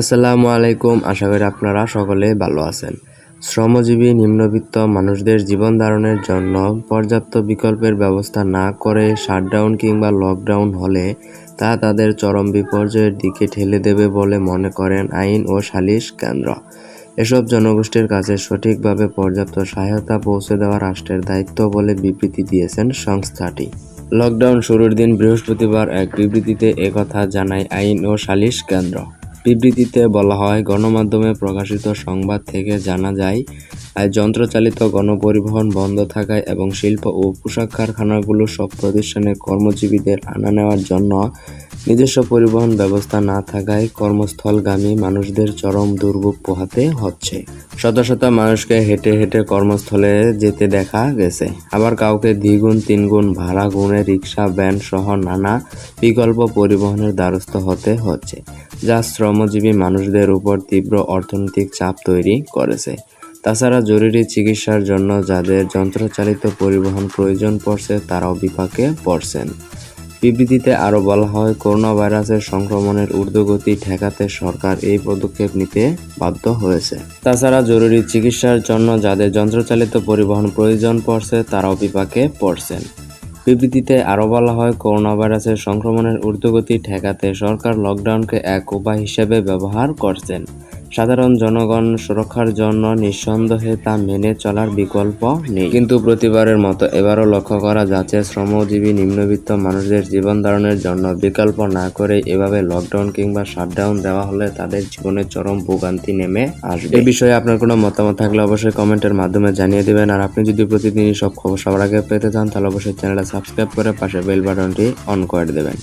আসসালামু আলাইকুম, আশা করি আপনারা সকলে ভালো আছেন। শ্রমজীবী, নিম্নবিত্ত মানুষদের জীবন ধারণের জন্য পর্যাপ্ত বিকল্পের ব্যবস্থা না করে শাটডাউন কিংবা লকডাউন হলে তা তাদের চরম বিপর্যয়ের দিকে ঠেলে দেবে বলে মনে করেন আইন ও সালিশ কেন্দ্র। এসব জনগোষ্ঠীর কাছে সঠিকভাবে পর্যাপ্ত সহায়তা পৌঁছে দেওয়া রাষ্ট্রের দায়িত্ব বলে বিবৃতি দিয়েছেন সংস্থাটি। লকডাউন শুরুর দিন বৃহস্পতিবার এক বিবৃতিতে একথা জানায় আইন ও সালিশ কেন্দ্র। বিবৃতিতে বলা হয়, গণমাধ্যমে প্রকাশিত সংবাদ থেকে জানা যায় যন্ত্রচালিত গণপরিবহন বন্ধ থাকায় এবং শিল্প ও পোশাক কারখানাগুলো সব প্রতিষ্ঠানে কর্মজীবীদের আনা নেওয়ার জন্য নিজস্ব পরিবহন ব্যবস্থা না থাকায় কর্মস্থলগামী মানুষদের চরম দুর্ভোগ পোহাতে হচ্ছে। শত শত মানুষকে হেঁটে হেঁটে কর্মস্থলে যেতে দেখা গেছে। আবার কাউকে দ্বিগুণ, তিনগুণ ভাড়া, গুণে রিক্সা, ভ্যান সহ নানা বিকল্প পরিবহনের দ্বারস্থ হতে হচ্ছে, যা শ্রমজীবী মানুষদের উপর তীব্র অর্থনৈতিক চাপ তৈরি করেছে। তাছাড়া জরুরি চিকিৎসার জন্য যাদের যন্ত্রচালিত পরিবহন প্রয়োজন পড়ছে, তারাও বিপাকে পড়ছেন। বিবৃতিতে আরও বলা হয় করোনা ভাইরাসের সংক্রমণের ঊর্ধ্বগতি ঠেকাতে সরকার এই পদক্ষেপ নিতে বাধ্য হয়েছে। তাছাড়া জরুরি চিকিৎসার জন্য যাদের যন্ত্রচালিত পরিবহন প্রয়োজন পড়ছে, তারাও বিপাকে পড়ছেন। বিবৃতিতে আরও বলা হয় করোনা ভাইরাসের সংক্রমণের ঊর্ধ্বগতি ঠেকাতে সরকার লকডাউনকে এক উপায় হিসেবে ব্যবহার করছেন। সাধারণ জনগণ সুরক্ষার জন্য নিঃসন্দেহে তা মেনে চলার বিকল্প নেই। কিন্তু প্রতিবারের মতো এবারও লক্ষ্য করা যাচ্ছে, শ্রমজীবী নিম্নবিত্ত মানুষদের জীবন ধারণের জন্য বিকল্প না করে এভাবে লকডাউন কিংবা শাটডাউন দেওয়া হলে তাদের জীবনে চরম ভোগান্তি নেমে আসবে। এই বিষয়ে আপনার কোনো মতামত থাকলে অবশ্যই কমেন্টের মাধ্যমে জানিয়ে দেবেন। আর আপনি যদি প্রতিদিনই সব খবর সবার আগে পেতে চান, তাহলে অবশ্যই চ্যানেলটা সাবস্ক্রাইব করে পাশে বেল বাটনটি অন করে দেবেন।